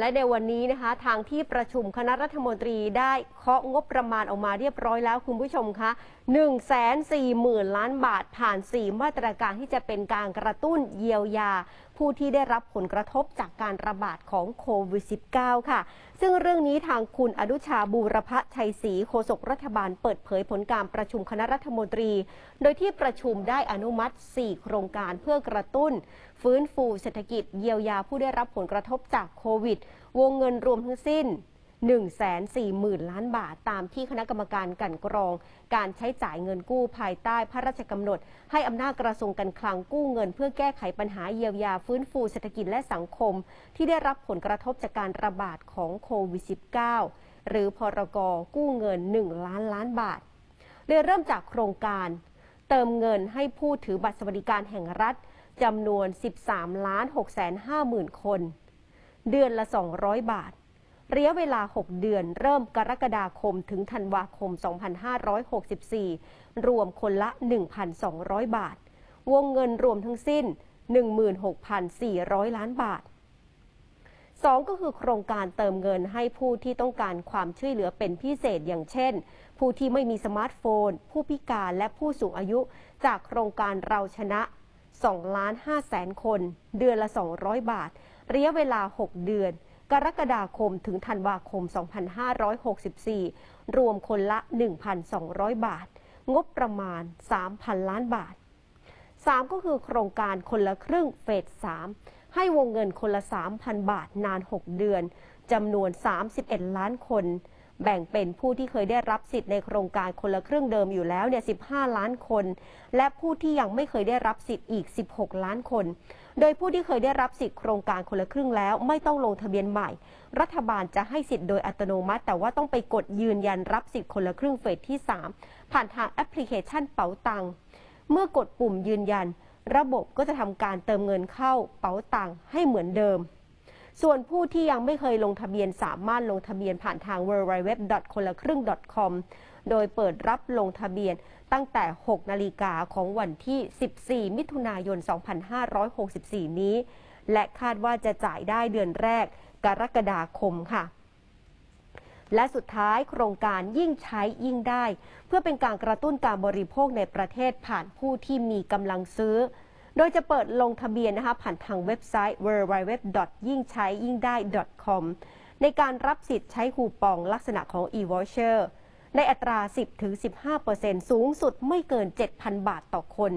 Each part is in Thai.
และในวันนี้นะคะทางที่ประชุมคณะรัฐมนตรีได้เคาะงบประมาณออกมาเรียบร้อยแล้วคุณผู้ชมคะ1 4 0 0 0 0 ล้านบาทผ่าน 4 มาตรการที่จะเป็นการกระตุ้นเยียวยา ผู้ที่ได้รับผลกระทบจากการระบาดของโควิด -19 ค่ะ ซึ่งเรื่องนี้ทางคุณอนุชาบูรพชัยศรีโฆษกรัฐบาลเปิดเผยผลการประชุมคณะรัฐมนตรี โดยที่ประชุมได้อนุมัติ 4 โครงการเพื่อกระตุ้น ฟื้นฟูเศรษฐกิจเยียวยาผู้ได้รับผลกระทบจากโควิดวงเงินรวมทั้งสิ้น 140,000 ล้านบาท ตามที่คณะกรรมการกันกรอง การใช้จ่ายเงินกู้ภายใต้พระราชกำหนด ให้อำนาจกระทรวงการคลังกู้เงิน เพื่อแก้ไขปัญหาเยียวยาฟื้นฟูเศรษฐกิจและสังคม ที่ได้รับผลกระทบจากการระบาดของโควิด -19 หรือพรกกู้เงิน 1 ล้านล้านบาทเลยเริ่มจากโครงการ เติมเงินให้ผู้ถือบัตรสวัสดิการแห่งรัฐจำนวน 13 ล้าน6 5 0 0 0 0 คน เดือนละ 200 บาท ระยะเวลา 6 เดือนเริ่มกรกฎาคมถึงธันวาคม 2564 รวมคนละ 1,200 บาท วงเงินรวมทั้งสิ้น 16,400 ล้านบาท 2 ก็คือโครงการเติมเงินให้ผู้ที่ต้องการความช่วยเหลือเป็นพิเศษอย่างเช่น ผู้ที่ไม่มีสมาร์ทโฟน ผู้พิการและผู้สูงอายุจากโครงการเราชนะ 2 ล้าน5แสนคน เดือนละ 200 บาท ระยะเวลา 6 เดือน กรกฎาคมถึงธันวาคม 2564 รวมคนละ 1,200 บาท งบประมาณ 3,000 ล้านบาท 3 ก็คือโครงการคนละครึ่งเฟส 3 ให้วงเงินคนละ 3,000 บาทนาน 6 เดือนจำนวน 31 ล้านคน แบ่งเป็นผู้ที่เคยได้รับสิทธิ์ในโครงการคนละครึ่งเดิมอยู่แล้วเนี่ย15 ล้านคน และผู้ที่ยังไม่เคยได้รับสิทธิ์อีก 16 ล้านคน โดยผู้ที่เคยได้รับสิทธิ์โครงการคนละครึ่งแล้ว ไม่ต้องลงทะเบียนใหม่ รัฐบาลจะให้สิทธิ์โดยอัตโนมัติ แต่ว่าต้องไปกดยืนยันรับสิทธิ์คนละครึ่งเฟสที่ 3 ผ่านทางแอปพลิเคชันเป๋าตังเมื่อกดปุ่มยืนยัน ระบบก็จะทำการเติมเงินเข้าเป๋าตังให้เหมือนเดิม ส่วนผู้ที่ยังไม่เคยลงทะเบียนสามารถลงทะเบียนผ่านทาง w w w คนละครึ่ง .com โดยเปิดรับลงทะเบียนตั้งแต่ 6 นาฬิกาของวันที่ 14 มิถุนายน 2564 นี้ และคาดว่าจะจ่ายได้เดือนแรกกรกฎาคมค่ะ และสุดท้ายโครงการยิ่งใช้ยิ่งได้ เพื่อเป็นการกระตุ้นการบริโภคในประเทศผ่านผู้ที่มีกำลังซื้อ โดยจะเปิดลงทะเบียนนะคะผ่านทางเว็บไซต์ www. ยิ่งใช้ยิ่งได้ .com ในการรับสิทธิ์ใช้คูปองลักษณะของ e-voucher ในอัตรา 10-15%สูงสุดไม่เกิน 7,000 บาทต่อคน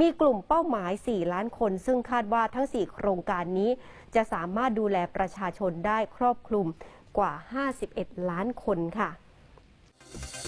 มีกลุ่มเป้าหมาย 4 ล้านคน ซึ่งคาดว่าทั้ง 4 โครงการนี้ จะสามารถดูแลประชาชนได้ครอบคลุมกว่า 51 ล้านคนค่ะ